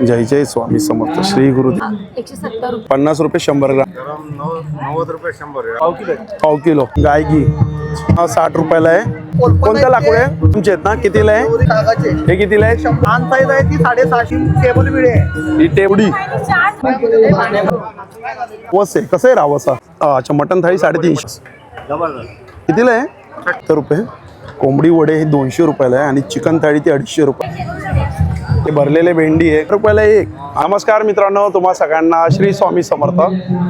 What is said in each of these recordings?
जय जय स्वामी समर्थ. श्री गुरुदेव. एकशे सत्तर रुपये. पन्नास रुपये शंभर ग्राम. नव्वद रुपये शंभर. पाव किलो. गाय घी. हा साठ रुपयाला आहे. कोणत्या लाकूड आहे? तुमचे आहेत ना? कितीला आहे? हे कितीला आहे? लहान साईज आहे ती साडेसहाशे टेबल विडे आहे. ही टेवडी वस आहे. कसं आहे रावसा अच्छा मटन थाळी साडेतीनशे. कितीला आहे? सत्तर रुपये. कोंबडी वडे हे दोनशे रुपयाला आहे आणि चिकन थाळी ती अडीचशे रुपये. हे भरलेले भेंडी आहे. रुपयाला एक. नमस्कार मित्रांनो तुम्हा सगळ्यांना श्री स्वामी समर्थ.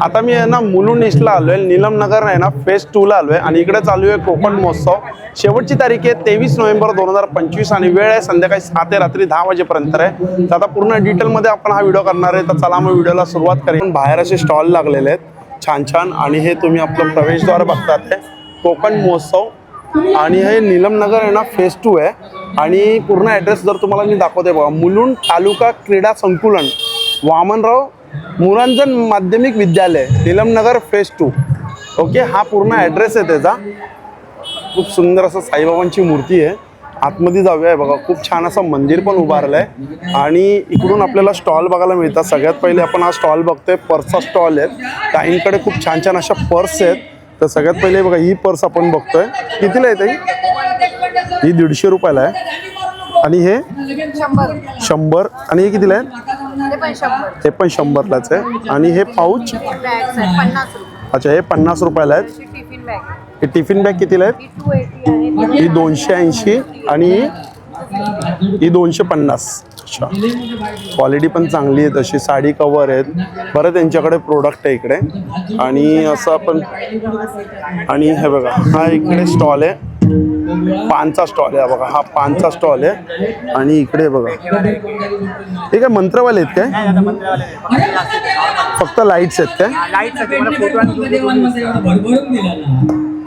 आता मी आहे ना मुलुंड ईस्टला आलोय. आहे नगर आहे ना फेज टूला आलोय. आणि इकडे चालू आहे कोकण महोत्सव. शेवटची तारीख आहे तेवीस नोव्हेंबर दोन हजार पंचवीस आणि वेळ आहे संध्याकाळी सहा ते रात्री दहा वाजेपर्यंत आहे. तर आता पूर्ण डिटेलमध्ये आपण हा व्हिडिओ करणार आहे. तर चला मग व्हिडिओला सुरुवात करेन बाहेर असे स्टॉल लागलेले आहेत. छान छान. आणि हे तुम्ही आपलं प्रवेशद्वार बघतात कोकण महोत्सव. आणि हे नीलमनगर आहे ना फेस टू आहे. आणि पूर्ण ॲड्रेस जर तुम्हाला मी दाखवते बघा मुलुंड तालुका क्रीडा संकुलन वामनराव मुरांजन माध्यमिक विद्यालय नीलमनगर फेस टू ओके हा पूर्ण ॲड्रेस आहे त्याचा. खूप सुंदर असं साईबाबांची मूर्ती आहे. आतमध्ये जाऊया बघा खूप छान असं मंदिर पण उभारलं आहे आणि इकडून आपल्याला स्टॉल बघायला मिळतात. सगळ्यात पहिले आपण हा स्टॉल बघतोय पर्सचा स्टॉल आहे. काहींकडे खूप छान छान अशा पर्स आहेत. तर सगळ्यात पहिले बघा ही पर्स आपण बघतोय. कितीला आहे ताई? ही दीडशे रुपयाला आहे. आणि हे? शंभर. आणि हे कितीला आहे? ते पण हे पण शंभरलाच आहे. आणि हे पाऊच अच्छा हे पन्नास रुपयाला आहेत. टिफिन बॅग हे टिफिन बॅग कितीला आहेत? ही दोनशे ऐंशी. आणि ही दोनशे पन्नास. अच्छा. क्वालिटी पण चांगली आहे तशी साडी कवर आहेत. बरं त्यांच्याकडे प्रोडक्ट आहे इकडे. आणि असं आपण आणि हे बघा हा इकडे स्टॉल आहे. पानचा स्टॉल आहे हा बघा हा पानचा स्टॉल आहे. आणि इकडे बघा. हे काय मंत्रवाले आहेत काय? फक्त लाईट्स आहेत काय?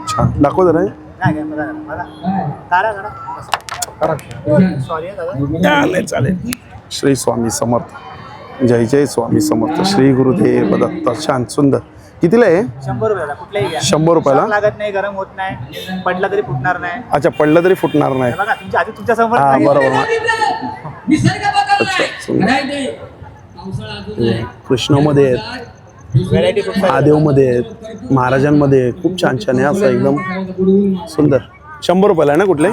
छान दाखव जरा. चालेल चालेल. श्री स्वामी समर्थ. जय जय स्वामी समर्थ. श्री गुरुदेव दत्त छान सुंदर. कितीला आहे? शंभर रुपयाला. कुठलाही घ्या. शंभर रुपयाला? शाक लागत नाही गरम होत नाही. पडला तरी फुटणार नाही. अच्छा पडलं तरी फुटणार नाही. हे बघा तुमच्या आधी तुमच्यासमोर हा नाही. बरोबर. अच्छा सुंदर. कृष्णामध्ये आहेत. Variety खूप सारी. महादेवमध्ये आहेत. महाराजांमध्ये आहेत. खूप छान छान आहे. असं एकदम सुंदर. शंभर रुपयाला आहे ना कुठले?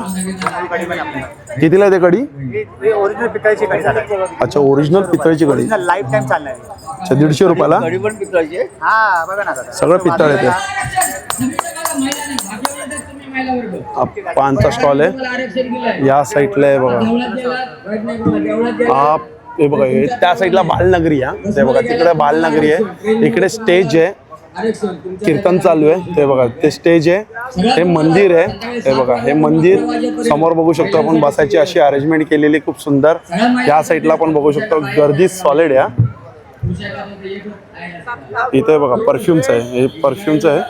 कितीला आहे ते कडी ओरिजिनल पितळची कढी? अच्छा ओरिजिनल पितळची कडी लाईफ टाइम चालणार अच्छा दीडशे रुपयाला? हा बघा ना सगळं पितळ आहे ते. पानचा स्टॉल आहे. या साईडला आहे बघा. हा हे बघा त्या साईडला बालनगरी आहे ते बघा तिकडे बालनगरी आहे. इकडे स्टेज आहे. कीर्तन चालू आहे. ते बघा ते स्टेज आहे. हे मंदिर आहे. हे बघा हे मंदिर समोर बघू शकतो आपण. बसायची अशी अरेंजमेंट केलेली खूप सुंदर. या साईडला आपण बघू शकतो. गर्दी सॉलिड या इथे बघा परफ्युमचं आहे. हे परफ्युमचं आहे.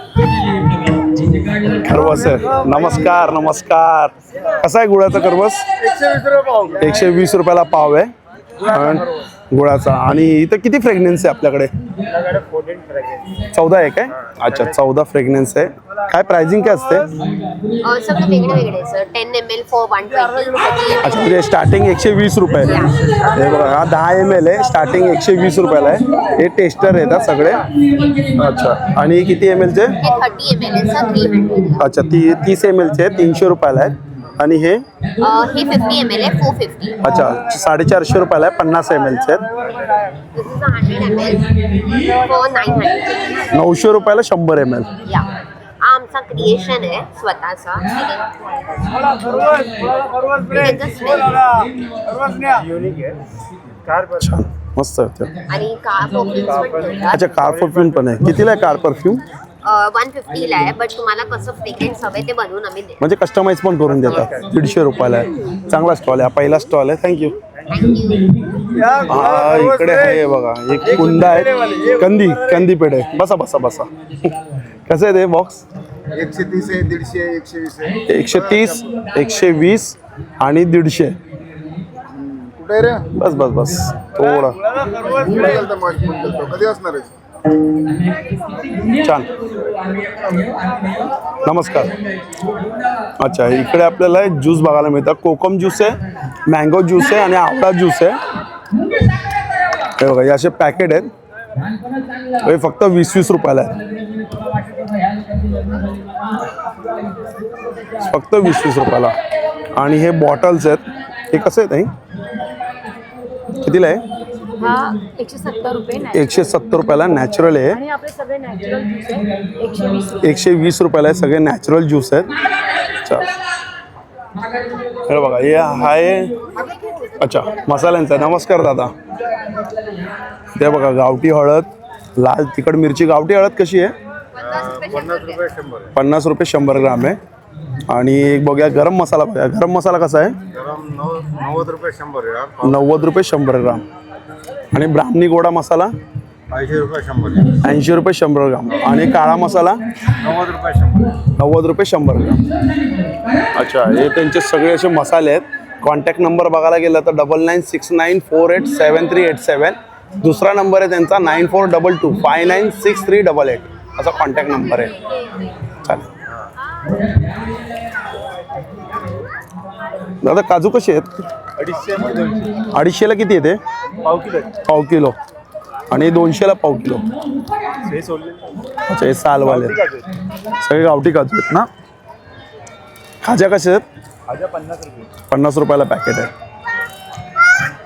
खरवस आहे. नमस्कार नमस्कार. कसा आहे गुळाचा खरवस? एकशे वीस रुपयाला पाव आहे. गुळाचा. आणि इथं किती फ्रेग्नेन्स आहे आपल्याकडे? आपल्याकडे 14 fragrance. चौदा आहे? काय अच्छा चौदा फ्रेग्नेन्स आहे. काय प्राइसिंग काय असते? अ, सगळे वेगळे वेगळे sir ten M L for one twenty अच्छा म्हणजे स्टार्टिंग एकशे वीस रुपये हे बघा हा दहा एम एल आहे. स्टार्टिंग एकशे वीस रुपयाला आहे. हे टेस्टर आहेत हा सगळे. अच्छा आणि किती एम एलचे अच्छा ती तीस एम एलचे तीनशे रुपयाला आहे आणि हे? हे फिफ्टी एम एल आहे फोर फिफ्टी अच्छा साडेचारशे रुपयाला आहे पन्नास एम एलचे आहेत. Hundred M L for nine hundred नऊशे रुपयाला शंभर एम एल या हा आमचा क्रिएशन आहे स्वतःचा. छान मस्त आहे ते. आणि कार अच्छा कार परफ्यूम पण आहे. कितीला आहे कार परफ्यूम वन फिफ्टीला आहे बट तुम्हाला कसं फ्रेग्रन्स हवे ते बनवून आम्ही देतो म्हणजे कस्टमाइज पण करून देतात. दीडशे रुपयाला आहे. चांगला स्टॉल आहे. हा पहिला स्टॉल आहे. थँक्यू हा इकडे आहे बघा. एक कुंदा आहे. कंदी कंदी पेढे बसा बसा बसा. कसं आहे ते बॉक्स एकशे तीस आहे दीडशे एकशे वीस आहे. एकशे तीस एकशे वीस आणि दीडशे. कुठे रे? बस बस बस. थोडं? कधी असणार आहे? छान. नमस्कार. अच्छा इकडे आपल्याला ज्यूस बघायला मिळतात कोकम ज्यूस आहे मँगो ज्यूस आहे आणि आवळा ज्यूस आहे. हे बघा हे असे पॅकेट आहेत. हे फक्त वीस वीस रुपयाला आहे फक्त वीस वीस रुपयाला. आणि हे बॉटल्स आहेत. हे कसं आहेत ताई? कितीला आहे? हा एकशे सत्तर रुपये नाही एकशे सत्तर रुपयाला नॅचरल आहे. आणि आपले सगळे नॅचरल ज्यूस आहे. एकशे वीस रुपये. एकशे वीस रुपयाला आहे सगळे नॅचरल ज्यूस आहेत. चल. बघा हे आहे अच्छा मसाल्यांचा. नमस्कार दादा. ते बघा गावठी हळद लाल तिखट मिरची. गावठी हळद कशी आहे? पन्नास रुपये शंभर आहे पन्नास रुपये शंभर ग्राम आहे. आणि एक बघूया गरम मसाला बघूया. गरम मसाला कसा आहे? गरम नव्वद रुपये शंभर आहे यार. नव्वद रुपये शंभर ग्राम. आणि ब्राह्मणी गोडा मसाला ऐंशी रुपये शंभर ऐंशी रुपये शंभर ग्राम. आणि काळा मसाला नव्वद रुपये शंभर. नव्वद रुपये शंभर ग्राम. अच्छा हे त्यांचे सगळे असे मसाले आहेत. कॉन्टॅक्ट नंबर बघायला गेलं तर double nine six nine four eight seven three eight seven दुसरा नंबर आहे त्यांचा nine four double two five nine six three double eight असा कॉन्टॅक्ट नंबर आहे. चालेल. दादा काजू कसे आहेत? अडीचशे अडीचशेला किती येते पाव किलो पाव किलो. आणि दोनशेला पाव किलो. हे सोडले अच्छा हे सालवाले सगळे गावठी काजू आहेत ना? खाज्या कशा आहेत? पन्नास रुपये. पन्नास रुपयाला पॅकेट आहे.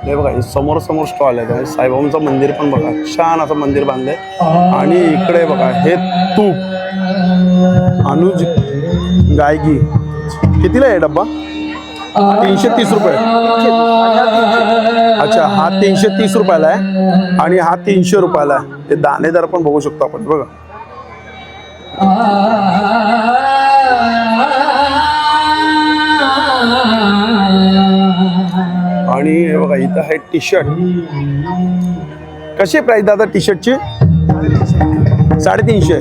हे बघा हे समोर समोर स्टॉल आहे साईबाबांचं मंदिर पण बघा. छान असं मंदिर बांधलंय. आणि इकडे बघा हे तूप. अनुज गायगी. कितीला आहे डब्बा? तीनशे तीस रुपये. अच्छा हा तीनशे तीस रुपयाला आहे आणि हा तीनशे रुपयाला आहे. ते दाणेदार पण बघू शकतो आपण बघा. आणि बघा इथं आहे टी शर्ट कशी प्राईस दादा टी शर्टची साडेतीनशे.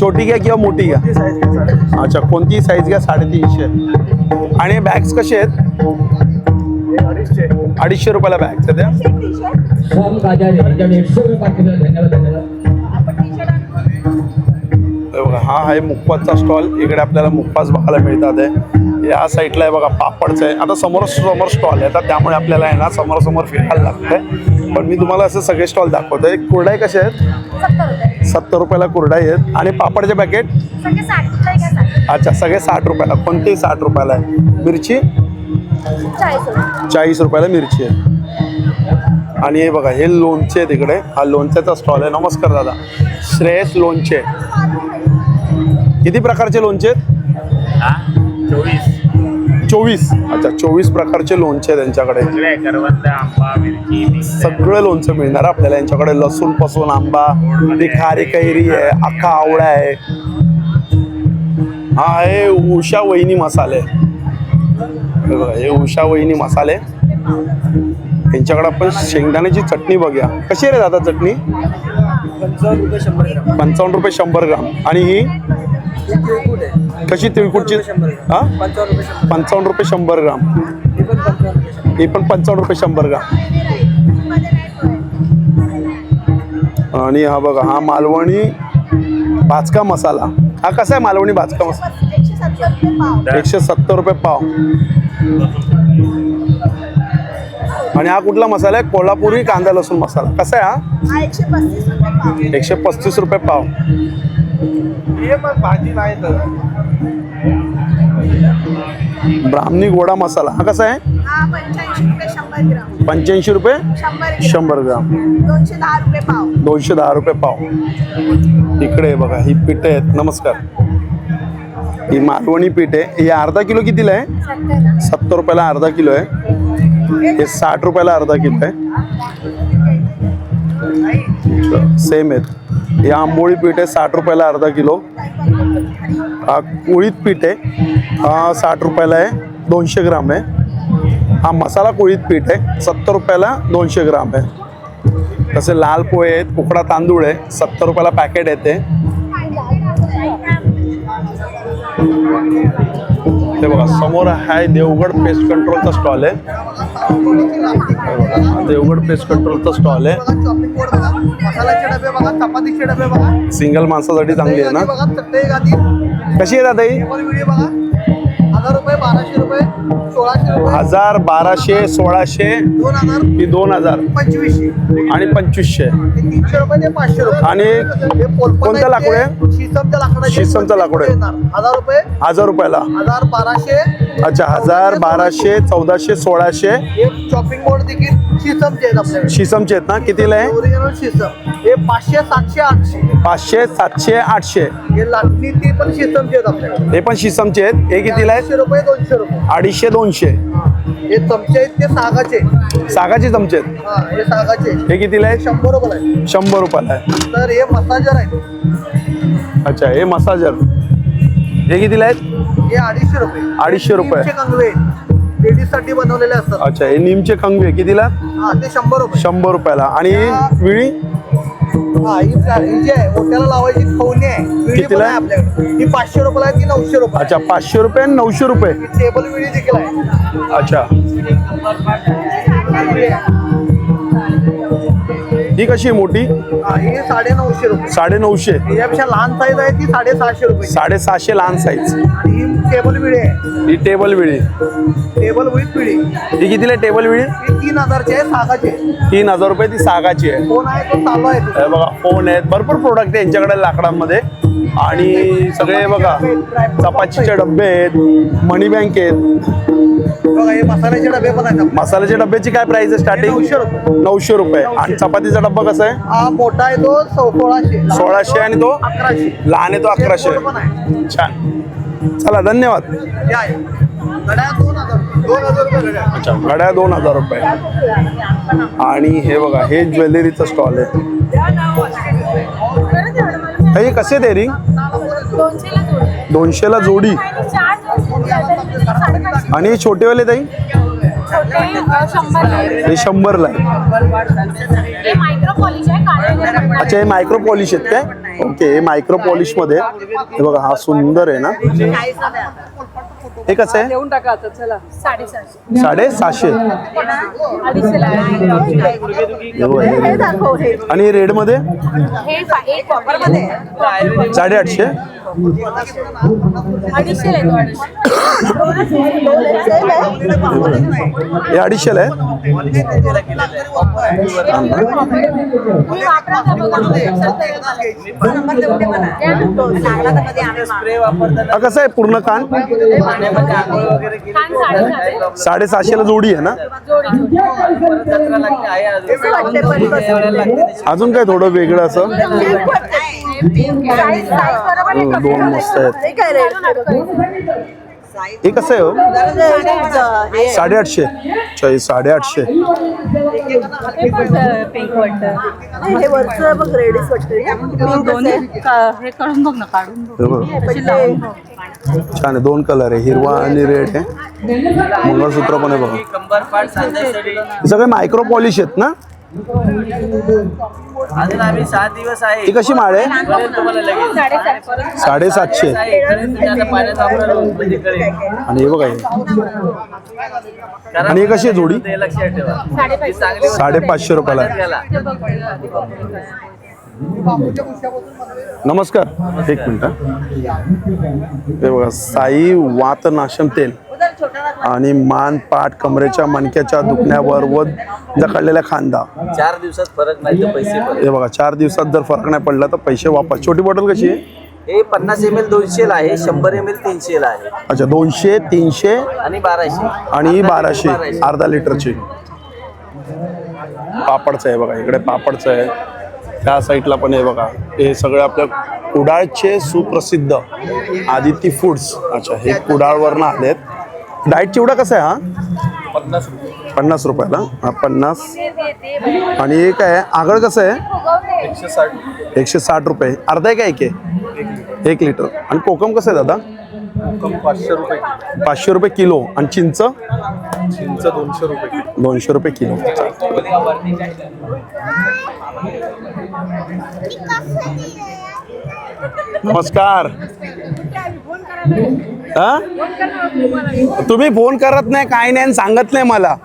छोटी घ्या किंवा मोठी घ्या. अच्छा कोणती साईज घ्या? साडेतीनशे आणि बॅग्स कसे आहेत? अडीचशे. रुपयाला बॅग्स आहेत त्या हे बघा हा आहे मुखवासचा स्टॉल इकडे आपल्याला मुखवास बघायला मिळतात आहे या साईडला आहे बघा पापडचं आहे. आता समोर समोर स्टॉल आहे. तर त्यामुळे आपल्याला आहे ना समोर समोर फिरायला लागतंय. पण मी तुम्हाला असं सगळे स्टॉल दाखवतोय. कुरडाई कसे आहेत? सत्तर रुपये सत्तर रुपयाला कुरडाई आहेत. आणि पापडचे पॅकेट अच्छा सगळे साठ रुपयाला. कोणतेही साठ रुपयाला आहे. मिरची? चाळीस रुपये. चाळीस रुपयाला मिरची आहे. आणि हे बघा हे लोणचे आहेत इकडे. हा लोणच्याचा स्टॉल आहे. नमस्कार दादा. श्रेयस लोणचे. किती प्रकारचे लोणचे आहेत? चोवीस. चोवीस. अच्छा चोवीस प्रकारचे लोणचे आहे त्यांच्याकडे सगळे लोणचं मिळणार आपल्याला यांच्याकडे. लसूणपासून आंबा ती खारी कैरी आहे अख्खा आवळा आहे. हा आहे उषा वहिनी मसाले. हे बघा हे उषा वहिनी मसाले. यांच्याकडे आपण शेंगदाण्याची चटणी बघूया. कशी आहे रे दादा चटणी? पंचावन्न रुपये शंभर ग्राम. पंचावन्न रुपये शंभर ग्राम. आणि ही? कशी तिळकुटची हा? पंचावन्न रुपये शंभर ग्राम. हे पण पंचावन्न रुपये शंभर ग्राम. आणि हा बघा हा मालवणी भाजका मसाला. हा कसा आहे मालवणी भाजका मसाला? एकशे सत्तर रुपये पाव. आणि हा कुठला मसाला आहे? कोल्हापुरी कांदा लसूण मसाला. कसा आहे हा? एकशे पस्तीस रुपये पाव. एकशे पस्तीस रुपये पाव. हे पण भाजी नाही तर. ब्राह्मणी गोडा मसाला. हा कसा आहे? हा पंच्याऐंशी रुपये शंभर ग्राम. रुपये? दोनशे दहा रुपये पाव. इकडे बघा ही पीठ आहेत. नमस्कार. ही मालवणी पीठ आहे. ही अर्धा किलो कितीला आहे? सत्तर सत्तर रुपयाला अर्धा किलो आहे. हे साठ रुपयाला अर्धा किलो आहे. सेम आहेत. हे आंबोळी पीठ आहे साठ रुपयाला अर्धा किलो. हा कुळीत पीठ आहे. हा साठ रुपयाला आहे दोनशे ग्राम आहे. हा मसाला कुळीत पीठ आहे सत्तर रुपयाला दोनशे ग्राम आहे. तसे लाल पोहे आहेत उकडा तांदूळ आहे सत्तर रुपयाला पॅकेट येते. ते बघा समोर आहे देवगड पेस्ट कंट्रोलचा स्टॉल आहे. हे हा देवगड पेस्ट कंट्रोलचा स्टॉल आहे. सिंगल माणसासाठी चांगली आहे ना? कशी आहे दादा हजार रुपये बाराशे रुपये सोळाशे रुपये. हजार बाराशे सोळाशे दोन हजार. ही दोन हजार? पंचवीसशे. आणि पंचवीसशे. हे तीनशे रुपये ते पाचशे रुपये. आणि हे पोलपाट कोणतं लाकूड आहे? शीसमच्या लाकडाचे शीसमचं लाकूड आहे. येणार. हजार रुपये. हजार रुपयाला? हजार बाराशे. अच्छा हजार बाराशे चौदाशे सोळाशे. चॉपिंग बोर्ड देखील. शीसमचे आहेत आपल्याकडे. शिसमचे आहेत ना? कितीला आहे? ओरिजिनल शीसम. हे पाचशे सातशे आठशे. पाचशे सातशे आठशे. हे लाटणी ते पण शीसमचे आहेत आपल्याकडे. हे पण शिसमचे आहेत हे कितीला अडीचशे रुपये दोनशे रुपये. अडीचशे दोनशे. हे. चमचे आहेत ते सागाचे. सागाचे चमचे आहेत? हा हे सागाचे. हे कितीला आहेत? शंभर रुपये आहे शंभर रुपयाला आहे तर हे मसाजर आहेत. अच्छा हे मसाजर. हे कितीला आहेत? हे अडीचशे रुपये. अडीचशे रुपये. तीनशे कंगवे लेडीजसाठी बनवलेले असतात. अच्छा हे निमचे कंगवे कितीला? हा ते शंभर रुपये. शंभर रुपयाला. आणि विळी? हा ही ही जी आहे मोठ्याला लावायची खवणी आहे. विडी पण कितीला आहे आहे? आपल्याकडे. ही पाचशे रुपयाला आहे ती नऊशे रुपये अच्छा पाचशे रुपये आणि नऊशे रुपये. टेबल विडी देखील आहे. अच्छा. ही कशी आहे मोठी? हा, साडे नऊशे रुपये. साडे नऊशे याच्यापेक्षा लहान साईज आहे ती साडेसहाशे रुपये. साडेसहाशे लहान साईज आणि ही टेबल विडी आहे. ही टेबल विळी टेबल विथ विडी. ही कितीला आहे टेबल विळी ही तीन हजारची आहे सागाची आहे. तीन हजार रुपये ती सागाची आहे. फोन आहे तो चालू आहे हे बघा फोन आहेत? भरपूर प्रोडक्ट आहे यांच्याकडे लाकडांमध्ये. आणि सगळे बघा चपातीचे डब्बे आहेत मनी बँक आहेत. मसाल्याचे डबे पण आहेत. मसाल्याच्या डब्याची काय प्राइस आहे स्टार्टिंग नऊशे रुपये. आणि चपातीचा डब्बा कसा आहे? हा मोठा आहे तो सोळाशे. सोळाशे आणि तो? अकराशे. लहान आहे तो अकराशे. छान. चला धन्यवाद. अच्छा घड्या दोन हजार रुपये. आणि हे बघा हे ज्वेलरीचं स्टॉल आहे. हे कसे ते रिंग दोनशेला जोडी. आणि हे छोटेवाले ताई? हे शंभरला अच्छा हे मायक्रो पॉलिश आहेत काय? ओके हे मायक्रो पॉलिशमध्ये. हे बघा हा सुंदर आहे ना? हे कसं आहे देऊन टाका आता चला. साडेसातशे. साडे सहाशे अडीचशेला आहे. आणि रेडमध्ये? हे फा- एक कॉपरमध्ये साडे आठशे अडीचशेला आहे तो अडीचशे हे अडीचशेला आहे. तुम्ही वापरा का बघा हा कसा आहे पूर्ण कान? साडेसहाशेला जोडी आहे ना? अजून. काय थोडं वेगळं असं? हो? दोन मस्त आहेत. हे कसं आहे हो? साडेआठशे. अच्छा हे साडेआठशे. हे वरचं बघ रेडीच बघ ना काढून हे छान आहे दोन कलर आहे हिरवा आणि रेड आहे. मंगळसूत्र पण आहे बघा. हे सगळे मायक्रो पॉलिश आहेत ना? अजून आम्ही सात दिवस आहे. ही कशी माळ आहे? कळेल तुम्हाला लगेच साडेसातशे. साडेसातशे. आहे, कळेल तुम्ही आता पाण्यात वापराल म्हणजे कळेल आणि हे बघा हे. कारण आणि हे कशी आहे जोडी? ते लक्षात ठेवा. साडेपाचशे. ही चांगली वस्तू साडेपाचशे रुपयाला आहे. नमस्कार. एक मिनिट हा. हे बघा साई वातनाशम तेल. आणि मान पाठ कमरेच्या मणक्याच्या दुखण्यावर व जखडलेल्या खांदा. चार दिवसात फरक नाही तर पैसे हे बघा चार दिवसात जर फरक नाही पडला तर पैसे वापस छोटी बॉटल कशी आहे? हे पन्नास एम एल दोनशे ला आहे शंभर एम एल तीनशे ला आहे. अच्छा दोनशे तीनशे आणि बाराशे. आणि बाराशे अर्धा लिटरची. पापडचं आहे बघा इकडे पापडचं आहे. त्या साईडला पण आहे बघा. हे सगळे आपल्या कुडाळचे सुप्रसिद्ध आदित्य फूड्स. अच्छा हे कुडाळवरनं आलेत. डाएट चिवडा कसा आहे हा? पन्नास पन्नास रुपयाला? हा पन्नास. आणि हे काय आहे आगळ कसं आहे? एकशे साठ. एकशे साठ रुपये. अर्धा आहे का एक आहे? एक लिटर. आणि कोकम कसं आहे दादा? पाचशे रुपये. पाचशे रुपये किलो. आणि चिंच? चिंच दोनशे रुपये. दोनशे रुपये किलो. नमस्कार. हा? तुम्ही फोन करत नाही काय नाही सांगत नाही मला.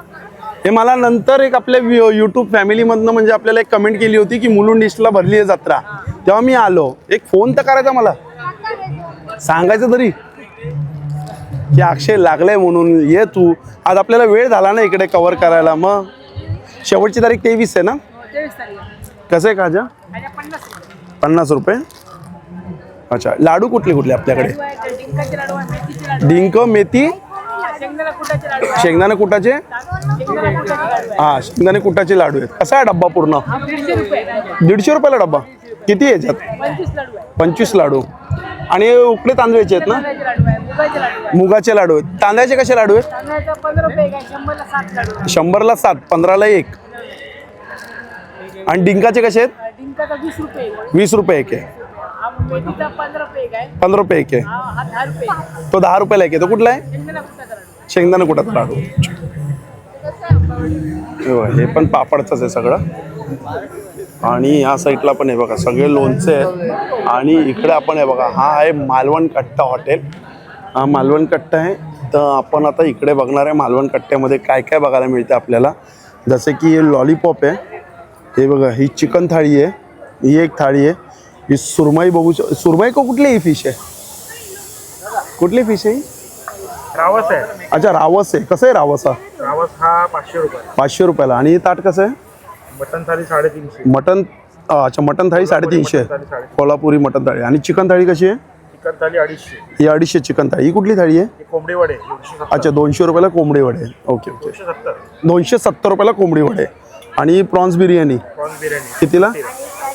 हे मला नंतर एक आपल्या युट्यूब फॅमिलीमधनं म्हणजे आपल्याला एक कमेंट केली होती की मुलुंड ईस्टला भरली आहे जत्रा. तेव्हा मी आलो. एक फोन तर करायचा मला. सांगायचं तरी. की अक्षय लागलंय म्हणून ये तू. आज आपल्याला वेळ झाला ना इकडे कव्हर करायला मग? शेवटची तारीख तेवीस आहे ना? हो, कसं आहे काजा? पन्नास रुपये. अच्छा लाडू कुठले कुठले आपल्याकडे? डिंक मेथी? शेंगदाणे कुटाचे? हा शेंगदाणे कुटाचे लाडू आहेत. कसा आहे डब्बा पूर्ण? दीडशे रुपयाला डब्बा. किती याच्यात? पंचवीस लाडू. आणि उकडे तांदळाचे आहेत ना? मुगाचे लाडू आहेत. तांदळाचे कसे लाडू आहेत. शंभरला सात पंधराला एक. आणि डिंकाचे कसे आहेत? वीस रुपये एक आहे. पंधरा रुपये एक आहे. तो दहा रुपयाला एक आहे. तो कुठला आहे? शेंगदाणा कुठाचा लाडू हे बघा, हे पण पापडचंच आहे सगळं. आणि या साईडला पण आहे बघा सगळे लोणचे आहेत. आणि इकडे आपण आहे बघा हा आहे मालवण कट्टा हॉटेल. हा मालवण कट्टा आहे. तर आपण आता इकडे बघणार आहे मालवण कट्ट्यामध्ये काय काय बघायला मिळते आपल्याला. जसे की हे लॉलीपॉप आहे. हे बघा ही चिकन थाळी आहे. ही एक थाळी आहे. ही सुरमई बघू सुरमई को कुठली ही फिश आहे? कुठली फिश आहे? रावस आहे. अच्छा रावस आहे. कसं आहे रावस हा? रावस हा पाचशे रुपये पाचशे रुपयाला. आणि हे ताट कसं आहे? मटन थाली साडेतीनशे. मटन अच्छा मटन थाळी साडेतीनशे. थाळी कोल्हापुरी मटन थाळी. आणि चिकन थाळी कशी आहे? चिकन थाली अडीचशे. ही अडीचशे चिकन थाळी. ही कुठली थाळी आहे? कोंबडी वडे अच्छा दोनशे रुपयाला कोंबडी वडे. Okay okay. दोनशे सत्तर रुपयाला कोंबडी वडे. आणि प्रॉन्स बिर्याणी? प्रॉन्स बिर्याणी. कितीला?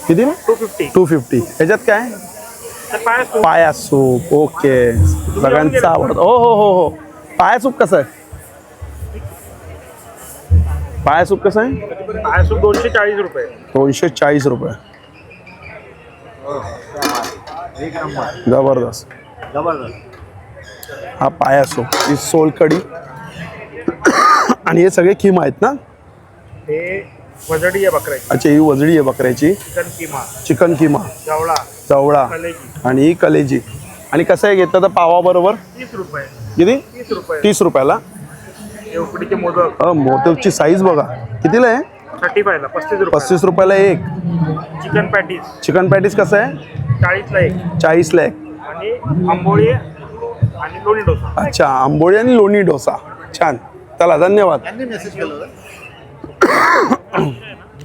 कितीला? टू फिफ्टी टू फिफ्टी याच्यात काय? पाय सूप. ओके. सगळ्यांचा आवडतं. हो हो हो हो. पाया सूप कसं आहे? पाया सूप कसं आहे? पाय सूप दोनशे चाळीस रुपये. दोनशे चाळीस रुपये. जबरदस्त. हा पाया सूप. ही सोलकडी आणि हे सगळे किमा आहेत ना? हे वजडी आहे बकऱ्याची. अच्छा ही वजडी आहे बकऱ्याची. चिकन किमा. चिकन किमा. जवळा. चवळा कलेजी. आणि ही कलेजी. आणि कसं आहे घेतलं तर पावाबरोबर? तीस रुपये. किती? तीस रुपये. तीस रुपयाला. हे उकडीचे मोदक. अ, मोदकची साईज बघा. कितीला आहे? थर्टी फायला पस्तीस रुपये पस्तीस रुपयाला एक. Chicken patties. चिकन पॅटीस कसं आहे? चाळीसला एक. चाळीसला एक. आणि आंबोळी आणि लोणी डोसा. अच्छा आंबोळी आणि लोणी डोसा. छान. चला धन्यवाद.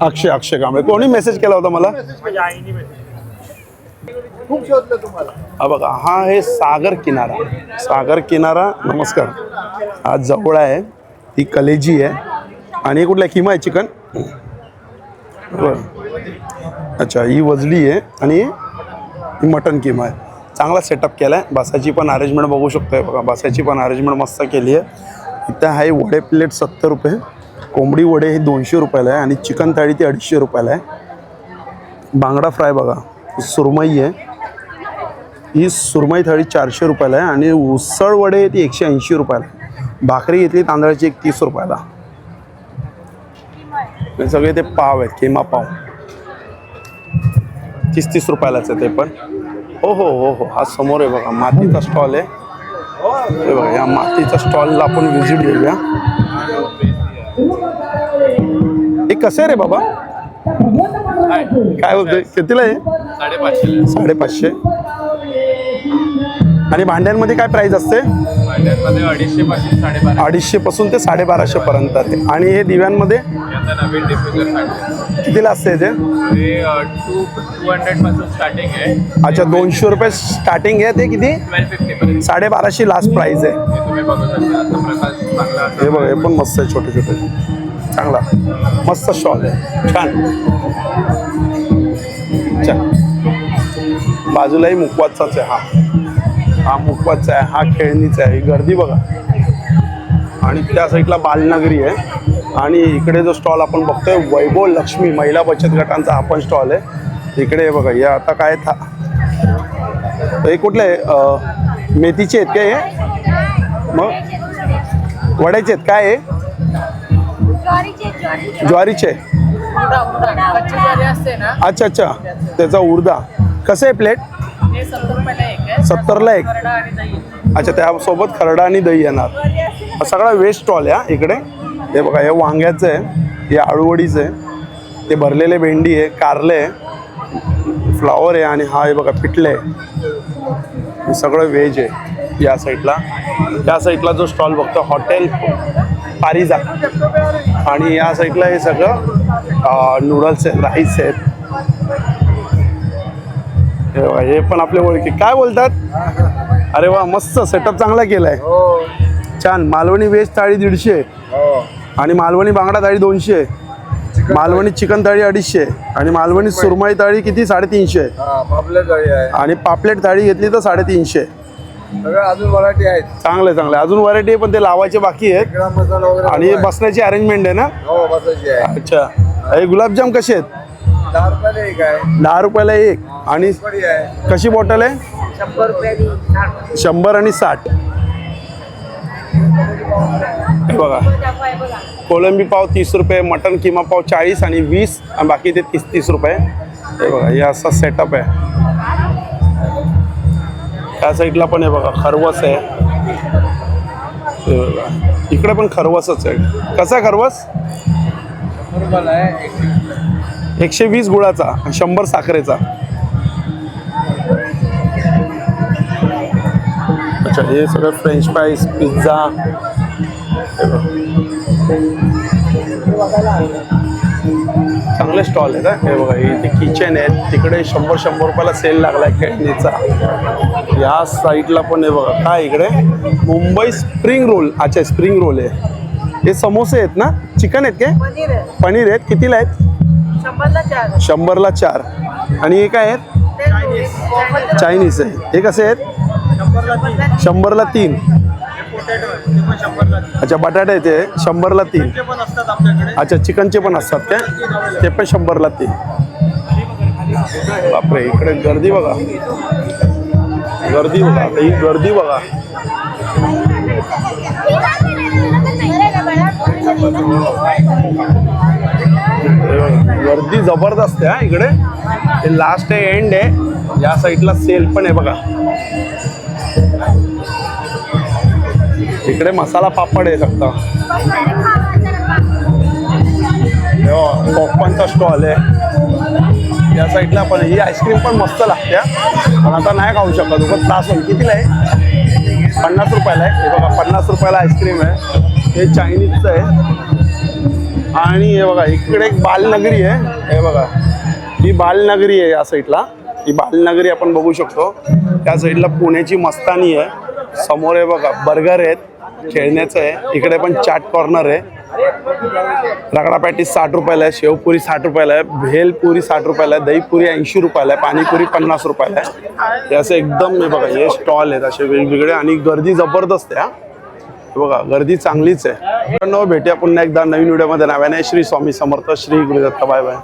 अक्षय अक्षय कांबळे. कोणी मेसेज केला होता मला? खूप शोधलं तुम्हाला. हा बघा हा आहे सागर किनारा. सागर किनारा नमस्कार. हा जवळ आहे. ही कलेजी आहे. आणि कुठला किमा आहे चिकन? बरं. अच्छा ही वजडी आहे आणि ही मटन किमा आहे. चांगला सेटअप केला आहे बसायची पण अरेंजमेंट बघू शकतोय बघा. बसायची पण अरेंजमेंट मस्त केली आहे. इथं आहे वडे प्लेट सत्तर रुपये. कोंबडी वडे हे दोनशे रुपयाला आहे आणि चिकन थाळी ती अडीचशे रुपयाला आहे. बांगडा फ्राय बघा सुरमई आहे. ही सुरमई थाळी चारशे रुपयाला आहे आणि उसळ वडे ती एकशे ऐंशी रुपयाला आहे. भाकरी घेतली तांदळाची एक तीस रुपयाला. सगळे ते पाव आहेत किमा पाव. तीस तीस रुपयालाच आहे ते पण. हो हो हो हो हा समोर आहे बघा मातीचा स्टॉल आहे. हे बघा या मातीच्या स्टॉलला आपण व्हिजिट देऊया कसं रे बाबा? काय बोलतोय? कितीला आहे? साडेपाचशे. आणि भांड्यांमध्ये काय प्राइस असते? भांड्यांमध्ये अडीचशे पासून साडेबारा अडीचशे पासून ते साडेबाराशे पर्यंत आहे. आणि हे दिव्यांमध्ये? आता नवीन डिफ्युजर काढले कितीला असते ते ते टू टू हंड्रेडपासून स्टार्टिंग आहे. अच्छा दोनशे रुपये स्टार्टिंग आहे ते किती? ट्वेल्व फिफ्टी पर्यंत. साडेबाराशे लास्ट प्राइस आहे. हे तुम्ही बघू शकता. आता प्रकाश चांगला असा हे बघा हे पण मस्त आहे छोटे छोटे चांगला. मस्त स्टॉल आहे. छान. छान बाजूलाही मुकवाचाच आहे हा. हा मुकवाचा आहे हा खेळणीचा आहे. ही गर्दी बघा. आणि त्या साईडला बालनगरी आहे. आणि इकडे जो स्टॉल आपण बघतोय वैभव लक्ष्मी महिला बचत गटांचा हा पण स्टॉल आहे. इकडे बघा हे आता काय था हे कुठले आहे? मेथीचे आहेत काय हे? मग? वड्याचे आहेत काय आहे ज्वारीचे अच्छा अच्छा. त्याचा उडदा. कसं आहे प्लेट सत्तरला एक. अच्छा त्यासोबत खरडा आणि दही येणार. हा सगळा वेस्ट स्टॉल आहे हा इकडे. हे बघा हे वांग्याचं आहे हे आळूवडीचं आहे. ते भरलेले भेंडी आहे कारले आहे. फ्लावर आहे आणि हा हे बघा पिठले आहे. हे सगळं व्हेज आहे. या साईडला या साईडला जो स्टॉल बघतो हॉटेल. पारिजा. आणि या साईडला हे सगळं नूडल्स आहेत राईस आहेत. हे हे पण आपले ओळखी. काय बोलतात? अरे वा मस्त सेटअप चांगला केलाय. छान. मालवणी व्हेज थाळी दीडशे. आणि मालवणी बांगडा थाळी दोनशे. मालवणी चिकन थाळी अडीचशे. आणि मालवणी सुरमई थाळी किती? साडेतीनशे. आणि पापलेट थाळी घेतली तर साडेतीनशे. सगळं अजून मराठी आहेत. चांगले चांगले अजून व्हरायटी आहे पण ते लावायचे बाकी आहेत. इकडा मसाला वगैरे आणि बसण्याची अरेंजमेंट आहे ना? हो बसायची आहे. अच्छा. हे गुलाबजाम कसे आहेत? दहा रुपयाला एक आहे. दहा रुपयाला एक. आणि आहे. कशी बॉटल आहे? शंभर शंभर आणि साठ. हे बघा. कोलंबी पाव तीस रुपये मटन किमा पाव चाळीस आणि वीस आणि बाकी ते तीस तीस रुपये. हे बघा हे असा सेटअप आहे. त्या साईडला पण आहे बघा खरवस आहे. इकडे पण खरवसच आहे. कसा आहे खरवस? एकशे वीस गुळाचा शंभर साखरेचा. अच्छा हे सगळं फ्रेंच फ्राईज पिझ्झा चांगले स्टॉल आहेत हा. हे बघा इथे किचन आहेत तिकडे शंभर शंभर रुपयाला सेल लागलाय खेळणीचा या साईडला पण आहे बघा काय इकडे? मुंबई स्प्रिंग रोल अच्छा स्प्रिंग रोल आहे. हे समोसे आहेत ना? चिकन आहेत काय? पनीर आहे. आहेत. कितीला आहेत? शंभरला चार. आणि हे काय आहेत? चायनीज आहे. हे कसे आहेत? शंभरला तीन. अच्छा बटाटे ते शंभरला तीन. अच्छा चिकनचे पण असतात काय ते पण शंभरला तीन. बापरे इकडे गर्दी बघा. गर्दी बघा ही गर्दी बघा. गर्दी जबरदस्त आहे इकडे. लास्ट आहे एंड आहे. या साईडला सेल पण आहे बघा. इकडे मसाला पापड आहे फक्त. पॉपकॉर्नचा स्टॉल आहे. या साईडला पण ही आईस्क्रीम पण मस्त लागते पण आता नाही खाऊ शकत. उगत त्रास होईल. कितीला आहे? पन्नास रुपयाला आहे. हे बघा पन्नास रुपयाला आईस्क्रीम आहे. हे चायनीजचं आहे. आणि हे बघा इकडे एक बालनगरी आहे. हे बघा ही बालनगरी आहे या साईडला ही बालनगरी आपण बघू शकतो. त्या साईडला पुण्याची मस्तानी आहे. समोर आहे बघा बर्गर आहेत. खेळण्याचं आहे. इकडे पण चाट कॉर्नर आहे. रगडा पॅटीस साठ रुपयाला आहे शेवपुरी साठ रुपयाला आहे भेलपुरी साठ रुपयाला आहे दहीपुरी ऐंशी रुपयाला आहे पाणीपुरी पन्नास रुपयाला आहे. हे असं एकदम हे बघा हे स्टॉल आहेत असे वेगवेगळे आणि गर्दी जबरदस्त आहे बघा गर्दी चांगलीच आहे. भेटूया पुन्हा एकदा नवीन व्हिडिओमध्ये नाव्याने श्री स्वामी समर्थ श्री गुरुदत्त. Bye bye.